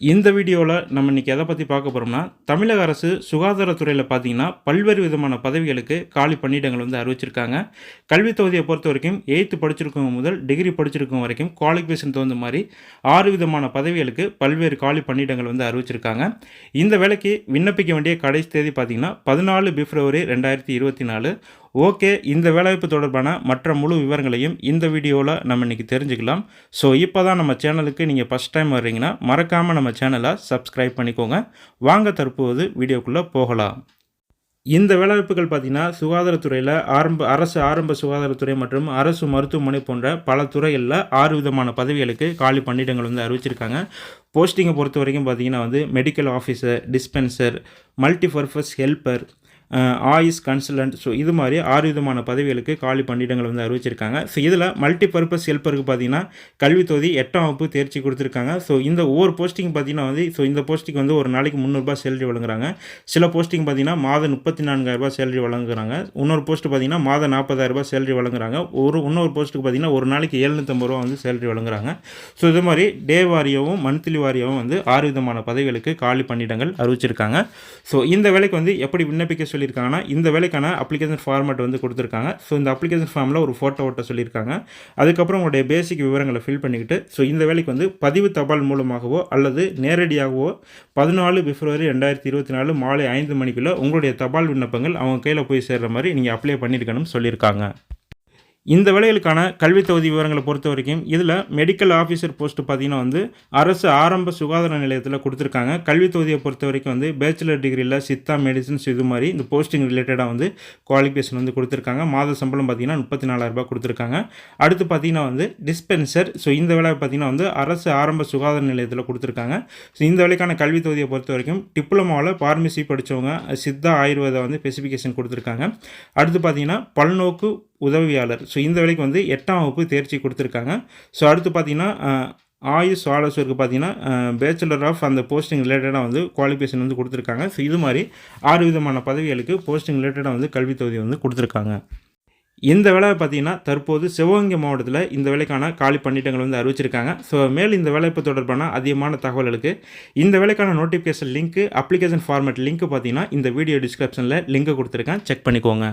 இந்த வீடியோவில் நம்ம இன்றைக்கி எதை பற்றி பார்க்க போகிறோம்னா தமிழக அரசு சுகாதாரத்துறையில் பார்த்தீங்கன்னா பல்வேறு விதமான பதவிகளுக்கு காலி பணியிடங்கள் வந்து அறிவிச்சிருக்காங்க. கல்வித் தொகுதியை பொறுத்த வரைக்கும் எயித்து படிச்சிருக்கவங்க முதல் டிகிரி படிச்சிருக்கவங்க வரைக்கும் குவாலிஃபிகேஷன் தகுந்த மாதிரி ஆறு விதமான பதவிகளுக்கு பல்வேறு காலி பணியிடங்கள் வந்து அறிவிச்சிருக்காங்க. இந்த வேலைக்கு விண்ணப்பிக்க வேண்டிய கடைசி தேதி பார்த்தீங்கன்னா பதினாலு பிப்ரவரி ரெண்டாயிரத்தி இருபத்தி நாலு. ஓகே இந்த வேலைவாய்ப்பு தொடர்பான மற்ற முழு விவரங்களையும் இந்த வீடியோவில் நம்ம இன்றைக்கி தெரிஞ்சுக்கலாம். ஸோ இப்போ தான் நம்ம சேனலுக்கு நீங்கள் ஃபஸ்ட் டைம் வர்றீங்கன்னா மறக்காமல் நம்ம சேனலை சப்ஸ்கிரைப் பண்ணிக்கோங்க. வாங்க தற்போது வீடியோக்குள்ளே போகலாம். இந்த வேலைவாய்ப்புகள் பார்த்திங்கன்னா சுகாதாரத்துறையில் ஆரம்ப அரசு ஆரம்ப சுகாதாரத்துறை மற்றும் அரசு மருத்துவமனை போன்ற பல துறைகளில் ஆறு விதமான பதவிகளுக்கு காலி பணியிடங்கள் வந்து அறிவிச்சிருக்காங்க. போஸ்டிங்கை பொறுத்த வரைக்கும் பார்த்திங்கன்னா வந்து medical officer dispenser multipurpose helper AYUSH consultant so இது மாதிரி ஆறு விதமான பதவிகளுக்கு காலி பணியிடங்கள் வந்து அறிவிச்சிருக்காங்க. ஸோ இதில் மல்டி பர்பஸ் ஹெல்ப்பருக்கு பார்த்தீங்கன்னா கல்வி தொகுதி எட்டாம் வகுப்பு தேர்ச்சி கொடுத்துருக்காங்க. ஸோ இந்த ஒவ்வொரு போஸ்டிங் பார்த்தீங்கன்னா வந்து ஸோ இந்த போஸ்டிங் வந்து ஒரு நாளைக்கு முந்நூறுரூபா சேலரி வழங்குறாங்க. சில போஸ்டிங் பார்த்தீங்கன்னா மாதம் முப்பத்தி நான்காயிரரூபா சேலரி வழங்குறாங்க. இன்னொரு போஸ்ட் பார்த்தீங்கன்னா மாதம் நாற்பதாயிரரூபா சேலரி வழங்குறாங்க. ஒரு இன்னொரு போஸ்ட்டுக்கு பார்த்தீங்கன்னா ஒரு நாளைக்கு எழுநூற்றம்பது ரூபா வந்து சேலரி வழங்குறாங்க. ஸோ இது மாதிரி டே வாரியாகவும் மந்த்லி வாரியாகவும் வந்து ஆறு விதமான பதவிகளுக்கு காலி பணியிடங்கள் அறிவிச்சிருக்காங்க. ஸோ இந்த வேலைக்கு வந்து எப்படி விண்ணப்பிக்க சொல்லியிருக்காங்கன்னா இந்த வேலைக்கான அப்ளிகேஷன் ஃபார்மேட் வந்து கொடுத்துருக்காங்க. ஸோ இந்த அப்ளிகேஷன் ஃபார்மில் ஒரு ஃபோட்டோ ஓட்ட சொல்லியிருக்காங்க. அதுக்கப்புறம் உங்களுடைய பேசிக் விவரங்களை ஃபில் பண்ணிக்கிட்டு ஸோ இந்த வேலைக்கு வந்து பதிவு தபால் மூலமாகவோ அல்லது நேரடியாகவோ பதினாலு பிப்ரவரி ரெண்டாயிரத்தி இருபத்தி நாலு மாலை ஐந்து மணிக்குள்ளே உங்களுடைய தபால் விண்ணப்பங்கள் அவங்க கையில் போய் சேர்கிற மாதிரி நீங்கள் அப்ளை பண்ணியிருக்கணும்னு சொல்லியிருக்காங்க. இந்த வேலைகளுக்கான கல்வி தொகுதி விவரங்களை பொறுத்த வரைக்கும் இதில் மெடிக்கல் ஆஃபீஸர் போஸ்ட் பார்த்தீங்கன்னா வந்து அரசு ஆரம்ப சுகாதார நிலையத்தில் கொடுத்துருக்காங்க. கல்வி தொகுதியை பொறுத்த வரைக்கும் வந்து பேச்சுலர் டிகிரியில் சித்தா மெடிசன்ஸ் இது மாதிரி இந்த போஸ்டிங் ரிலேட்டடாக வந்து குவாலிஃபிகேஷன் வந்து கொடுத்துருக்காங்க. மாத சம்பளம் பார்த்தீங்கன்னா முப்பத்தி நாலாயிரரூபா கொடுத்துருக்காங்க. அடுத்து பார்த்தீங்கன்னா வந்து டிஸ்பென்சர் ஸோ இந்த வேலை பார்த்தீங்கன்னா வந்து அரசு ஆரம்ப சுகாதார நிலையத்தில் கொடுத்துருக்காங்க. ஸோ இந்த வேலைக்கான கல்வி தொகுதியை பொறுத்த வரைக்கும் டிப்ளமாவில் ஃபார்மசி படித்தவங்க சித்தா ஆயுர்வேதா வந்து ஸ்பெசிஃபிகேஷன் கொடுத்துருக்காங்க. அடுத்து பார்த்தீங்கன்னா பல்நோக்கு உதவியாளர். ஸோ இந்த வேலைக்கு வந்து எட்டாம் வகுப்பு தேர்ச்சி கொடுத்துருக்காங்க. ஸோ அடுத்து பார்த்தீங்கன்னா ஆயுஷ் ஆலோசகருக்கு பார்த்தீங்கன்னா பேச்சுலர் ஆஃப் அந்த போஸ்டிங் ரிலேட்டடாக வந்து குவாலிஃபிகேஷன் வந்து கொடுத்துருக்காங்க. ஸோ இது மாதிரி ஆறு விதமான பதவிகளுக்கு போஸ்டிங் ரிலேட்டடாக வந்து கல்வி தொகுதி வந்து கொடுத்துருக்காங்க. இந்த வேலை பார்த்தீங்கன்னா தற்போது சிவகங்கை மாவட்டத்தில் இந்த வேலைக்கான காலி பணியிடங்கள் வந்து அறிவிச்சிருக்காங்க. ஸோ மேல் இந்த வேலைப்பு தொடர்பான அதிகமான தகவல்களுக்கு இந்த வேலைக்கான notification link application format link பார்த்தீங்கன்னா இந்த வீடியோ டிஸ்கிரிப்ஷனில் லிங்க் கொடுத்துருக்கேன். செக் பண்ணிக்கோங்க.